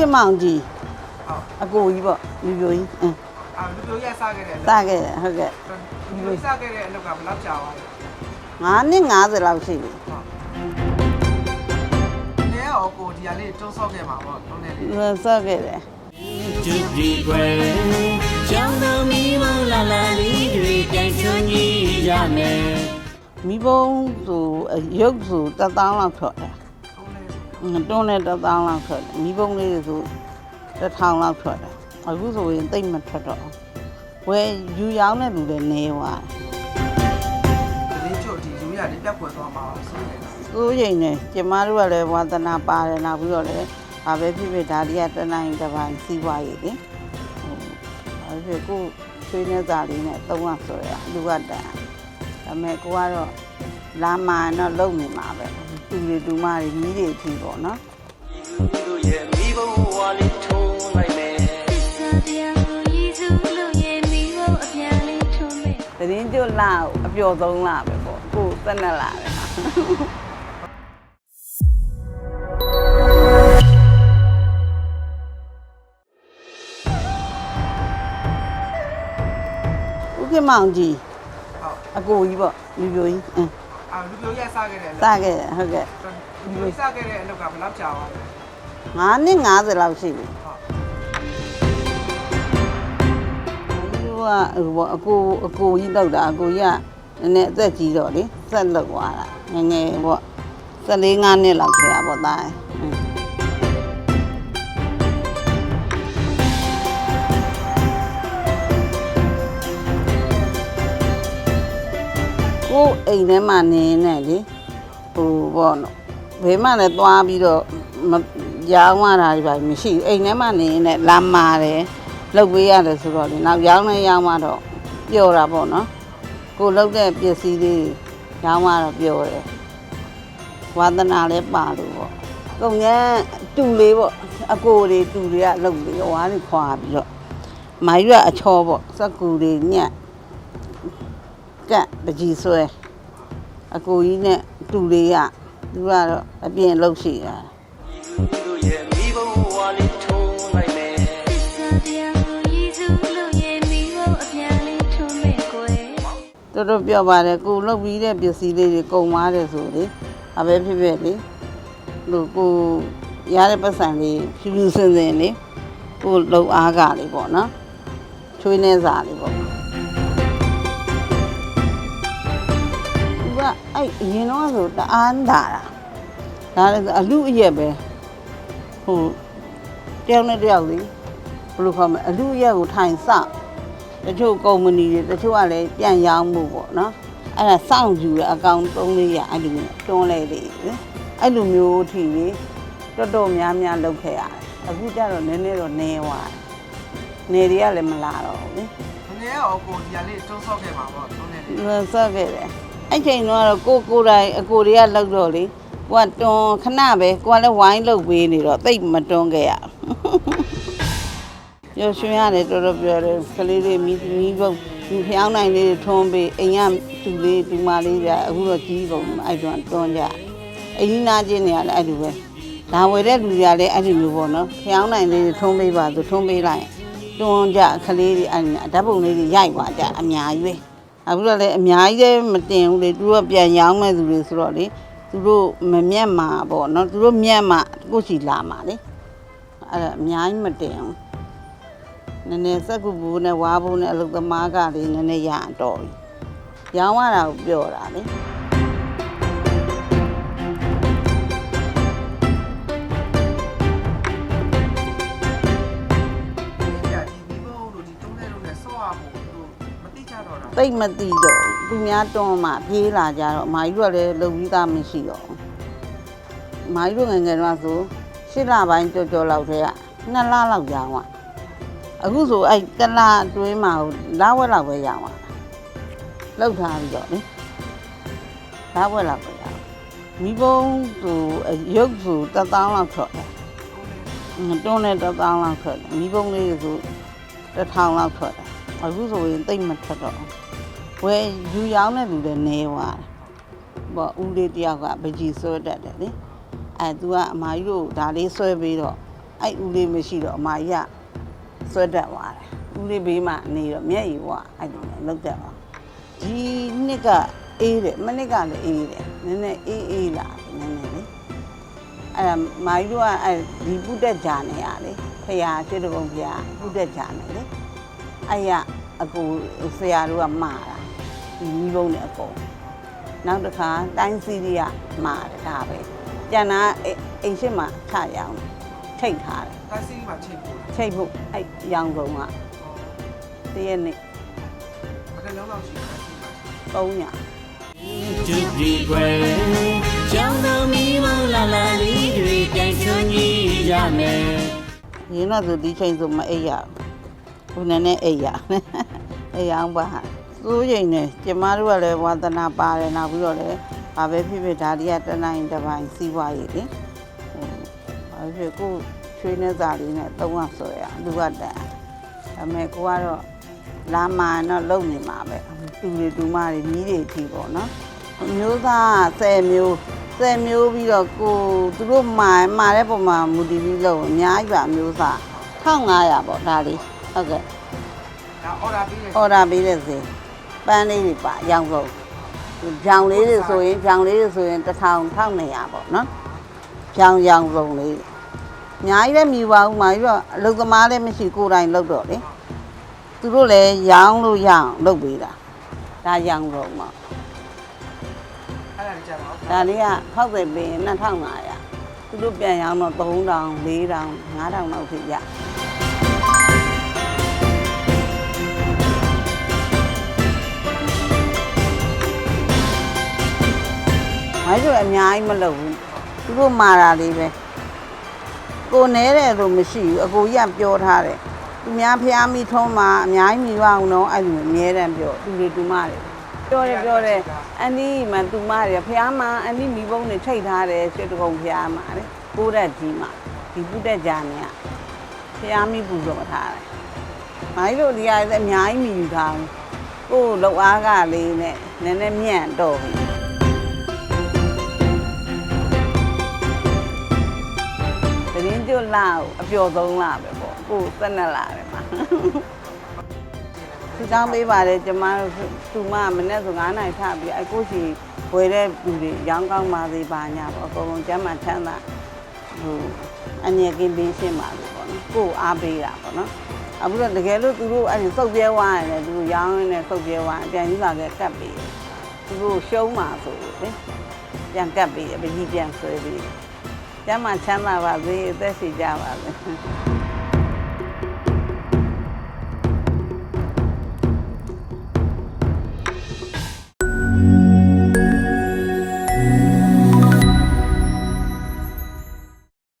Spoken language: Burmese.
ခင်မောင်ကြီးဟုတ်အကိုကြီးပေါ့လူပြိုကြီးအင်းအာလူပြိုရက်စားခဲ့တယ်စခဲ့တယ်ဟုတ်ကဲ့လူပြိုစားခဲ့တဲ့အလုပ်ကဘယ်လောက်ကြာသွားလဲ9နှစ်50လောက်ရှိပြီဟုတ်နည်းရောကိုဒီကလေးတွန်းဆော့ခဲ့မှာပေါ့တွန်းနေလေးစခဲ့တယ်တူဒီကွယ်ကျောင်းတော်မီးမောင်လာလာလေးတွေပြန်ချွန်ကြီးရမယ်မိဘုံဆိုအရုပ်ဆိုတစ်သောင်းလောက်ထွက်တယ် တွန်းနေတွန်းနဲ့တစ်သောင်းလောက်ထွက်တယ်မိဘုံလေးတွေဆိုတစ်ထောင်လောက်ထွက်တယ်အခုဆိုရင်တိတ်မထွက်တော့ဘူးဝယ်ယူရောင်းတဲ့လူတွေနေသွားတလေးချို့ဒီယူရလေးပြတ်ခွဲသွားမှာဆိုနေတာစိုးရိမ်နေကျမတို့ကလည်းဝါသနာပါတယ်နောက်ပြီးတော့လည်းဘာပဲဖြစ်ဖြစ်ဒါတွေကတနိုင်တစ်ပိုင်းစီးပွားရေးလေဟိုဘာဖြစ်ကိုချွေးနေသားလေးနဲ့သုံးရဆိုရလူကတန်ဒါပေမဲ့ကိုကတော့လာမာတော့လုံနေမှာပဲ သူတွေတူမတွေကြီးတွေအထိပေါ့နော်တို့ရဲ့မိဘဝလေးထုံးလိုက်မယ်တရားကိုရည်စူးလို့ရဲ့မိဖို့အပြန်လေးထုံးမဲ့သတင်းကျွတ်လာကိုအပျော်ဆုံးလာပဲပေါ့ကိုသက်နဲ့လာတယ်ဟာဦးခင်မောင်ကြီးဟုတ်အကိုကြီးပေါ့လူပြိုကြီးအင်း အာလူပြိုရက်စားခဲ့တယ်စခဲ့တယ်ဟုတ်ကဲ့လူပြိုစားခဲ့တဲ့အလုပ်ကဘယ်လောက်ကြာသွားလဲ9နှစ်50လောက်ရှိပြီဟုတ်သူကဟိုပေါ့အကိုအကိုကြီးလောက်တာအကိုကြီးကနည်းနည်းအသက်ကြီးတော့လေဆက်လောက်သွားတာငယ်ငယ်ပေါ့14 5နှစ်လောက်ခဲ့ရပေါ့သားရဲ့အ ကိုယ်အိမ်ထဲမှာနေနေလေဟိုပေါ့နော်ဘယ်မှလည်းသွားပြီးတော့မရောင်းရတာတွေပါမရှိဘူးအိမ်ထဲမှာနေနေလာမာတယ်လုပ်ပေးရတယ်ဆိုတော့လေနောက်ရောင်းနေရောင်းမှတော့ပျော်တာပေါ့နော်ကိုယ်လုပ်တဲ့ပစ္စည်းလေးရောင်းမှတော့ပျော်တယ်ဝါသနာလည်းပါလို့ပေါ့ကုန်ရန်တူလေးပေါ့အကိုတွေတူတွေကလုပ်ပြီးဝါးတွေခွာပြီးတော့မိုင်းရွက်အချောပေါ့စက်ကူတွေညက်ကတ်ပကြီးဆွဲ အကိုကြီးနဲ့တူလေးကသူကတော့အပြင်လှုပ်ရှိတာတို့ရဲ့မိဘဝလေးထုံးလိုက်မယ်တရားကိုရည်စူးလို့ရဲ့မိဖို့အပြန်လေးထုံးမဲ့ကိုယ်တော်တော်ပြောပါတယ်ကိုလှုပ်ပြီးတဲ့ပစ္စည်းလေးတွေကုန်သွားတယ်ဆိုလေအပဲဖြစ်ဖြစ်လေလို့ကိုရတဲ့ပတ်စံလေးဖြူဖြူစင်စင်လေးကိုလှုပ်အားကလေးပေါ့နော်ချွေးနေစားလေးပေါ့ အဲ့အရင်တော့ဆိုတအားတာတာဒါလည်းဆိုအလူအရက်ပဲဟိုတယောက်နဲ့တယောက်လေဘယ်လိုခေါ်မလဲအလူအရက်ကိုထိုင်စတချို့ကုမ္ပဏီတွေတချို့ကလည်းပြန်ရောင်းမှုပေါ့နော်အဲ့ဒါစောင့်ယူတဲ့အကောင့်300အဲ့လိုမျိုးတွန်းလဲလေအဲ့လိုမျိုးထီလေတော်တော်များများလုပ်ခဲ့ရတယ်အခုကျတော့နည်းနည်းတော့နေသွားတယ်နေတွေကလည်းမလာတော့ဘူးလေနည်းရောကိုဒီကလေးတွန်းဆော့ခဲ့မှာပေါ့တွန်းနေလေးဆော့ခဲ့တယ် အဲ့ချိန်တော့ကိုကိုယ်တိုင်အကိုတွေကလောက်တော့လေကိုကတွန်းခဏပဲကိုကလည်းဝိုင်းလုပ်ပေးနေတော့တိတ်မတွန်းခဲ့ရဘူးရရွှင်ရတယ်တော်တော်ပြောတယ်ကလေးလေးမိမိဘုံဒီဖျောင်းနိုင်လေးတွေထွန်းပေးအိမ်ကတူလေးတူမလေးပြအခုတော့ကြီးကုန်အဲ့တော့တွန်းကြအိမ်နာချင်းနေရတယ်အဲ့လိုပဲဒါဝယ်တဲ့လူတွေကလည်းအဲ့လိုမျိုးပေါ့နော်ဖျောင်းနိုင်လေးတွေထွန်းပေးပါသူထွန်းပေးလိုက်တွန်းကြကလေးတွေအဲ့ဓာတ်ပုံလေးတွေရိုက်ပါကြအများကြီးပဲ အခုတော့လည်းအများကြီးလည်းမတင်ဘူးလေသူတို့ကပြန်ရောင်းမဲ့သူတွေဆိုတော့လေသူတို့မမျက်မှာပေါ့နော်သူတို့မျက်မှာကိုယ့်စီလာမှာလေအဲ့ဒါအများကြီးမတင်ဘူးနည်းနည်းစက်ကူဘူးနဲ့ဝါဘူးနဲ့အလုသမားကလေးနည်းနည်းရအောင်တော်ပြီ။ရောင်းရတာကိုပြောတာလေ တိတ်မသိတော့သူများတွန်းမှပြေးလာကြတော့မာကြီးကလည်းလုံပြီးသားမရှိတော့မာကြီးတို့ငယ်ငယ်တော့ဆိုရှစ်လပိုင်းကြော်ကြော်လောက်တည်းကနှစ်လလောက်ကြာသွားအခုဆိုအဲ့တလအတွင်းမှာလာဝက်လောက်ပဲရအောင်လောက်ထားပြီးတော့လေလာဝက်လောက်ပဲရအောင်မိဘုံသူရုပ်သူတသောင်းလောက်ထွက်တယ်တွန်းနဲ့တသောင်းလောက်ထွက်တယ်မိဘုံလေးဆိုတထောင်လောက်ထွက်တယ် အခုဆိုရင်တိတ်မထွက်တော့ဘူးဝယ်ယူရောင်းတဲ့လူတွေနေသွားတယ်ပေါ့ဦးလေးတယောက်ကပကြီးဆွဲတတ်တယ်လေအဲသူကအမကြီးတို့ဒါလေးဆွဲပြီးတော့အဲ့ဦးလေးမရှိတော့အမကြီးကဆွဲတက်သွားတယ်ဦးလေးဘေးမှာနေတော့မျက်ရည်ဝအဲ့လိုနဲ့လောက်တက်သွားဒီနှစ်ကအေးတယ်မနှစ်ကလည်းအေးတယ်နည်းနည်းအေးအေးလာတယ်နည်းနည်းလေအဲ့ဒါမာကြီးတို့ကအဲ့ဒီပုတက်ကြနေရလေဖရာကျွတ်တကုံဖရာပုတက်ကြနေလေ အဲ့ရအကူဆရာတို့ကမှာတာဒီမိဘုံနဲ့အကုန်နောက်တစ်ခါတိုင်းစီးရီးကမှာတယ်ဒါပဲကျန်တာအိအိမ်ရှိမှခရအောင်ထိတ်ထားတယ်တိုင်းစီးမှာချိန်ပို့ချိတ်ဖို့အဲ့ရောင်ကုန်ကတရက်နေ့ဘယ်နှလုံးလောက်ရှိတိုင်းစီးမှာ300သူဒီခွဲကျောင်းတော်မီးမောင်လာလာလေးတွေပြန်ချွန်ကြီးရမယ်ရင်းတော့သူဒီချိန်ဆိုမအိပ်ရဘူး နည်းနည်းအိပ်ရအိပ်ရအောင်ပါစိုးရိမ်နေကျမတို့ကလည်းဝါသနာပါတယ်နောက်ပြီးတော့လည်းဘာပဲဖြစ်ဖြစ်ဒါတွေကတနိုင်တစ်ပိုင်းစီးပွားရေးလေဟိုဘာဖြစ်ကိုချွေးနေစားလေးနဲ့သုံးရဆိုရလူကတန်ဒါပေမဲ့ကိုကတော့လာမာတော့လုံနေမှာပဲတူတွေတူမတွေမြီးတွေထီပေါ့နော်မျိုးသား10မျိုး10မျိုးပြီးတော့ကိုသူတို့မာမာတဲ့ပုံမှာမူတည်ပြီးလို့အများကြီးပါမျိုးသား1500ပေါ့ဒါလေး ဟုတ်ကဲ့ဒါအော်ဒါပေးတယ်အော်ဒါပေးတဲ့စေပန်းလေးတွေပါရောင်းဆုံးဖြောင်လေးတွေဆိုရင်ဖြောင်လေးတွေဆိုရင်1000 1200ပေါ့နော်ဖြောင်ရောင်ဆုံးလေးတွေအများကြီးလည်းမြည်ပါဦးမာကြီးတော့အလုသမားလည်းမရှိကိုယ်တိုင်လုပ်တော့လေသူတို့လည်းရောင်းလို့ရအောင်လုပ်ပေးတာဒါရောင်ဆုံးပေါ့အဲ့ဒါကြတော့ဒါလေးကခောက်တယ်ပေးရင်2500သူတို့ပြန်ရောင်းတော့3000 4000 5000လောက်ထိရ မိုင်းဆိုအများကြီးမလုပ်ဘူးသူတို့မာတာလေးပဲကိုနဲတယ်လို့မရှိဘူးအကိုကြီးကပြောထားတယ်သူများဖျားမိထုံးမှာအများကြီးမိပါအောင်တော့အဲ့လိုအမြဲတမ်းပြောသူတွေတူမတယ်ပြောတယ်ပြောတယ်အန်ဒီမှတူမတယ်ဖျားမှာအန်ဒီမိဘုံနဲ့ထိတ်ထားတယ်ရွှေတကုံဖျားမှာလေကိုးရက်ကြီးမှာဒီပုတက်ကြနေကဖျားမိပူဇော်ထားတယ်မိုင်းတို့ဒီကလည်းအများကြီးမိယူထားဘူးကိုယ်လောက်အားကလေးနဲ့နည်းနည်းမြန့်တော့ပြီ လာကိုအပျော်ဆုံးလာပဲပေါ့ကိုယ်ဆက်နဲ့လာတယ်မှာသူတောင်းပေးပါတယ်ကျမတို့သူမမနေ့ဆို9နိုင်ထပြီးအကိုရှိဝယ်တဲ့လူတွေရောင်းကောင်းပါသေးပါညာပေါ့အကုန်လုံးကျမ်းမှချမ်းသာဟိုအငြက်ကင်းပေးရှင်းပါလို့ပေါ့နော်ကိုယ်အားပေးတာပေါ့နော်အခုတော့တကယ်လို့သူတို့အဲ့ဒီစုပ်ပြဲဝါရတယ်သူတို့ရောင်းရင်းနဲ့စုပ်ပြဲဝါအပြန်ကြီးပါကကတ်ပေးတယ်သူတို့ရှုံးမှာဆိုလို့လေပြန်ကတ်ပေးတယ်ပကြီးပြန်ဆွဲပေးတယ် ကျမ်းမှာချမ်းသာပါစေအသက်ရှိကြပါစေ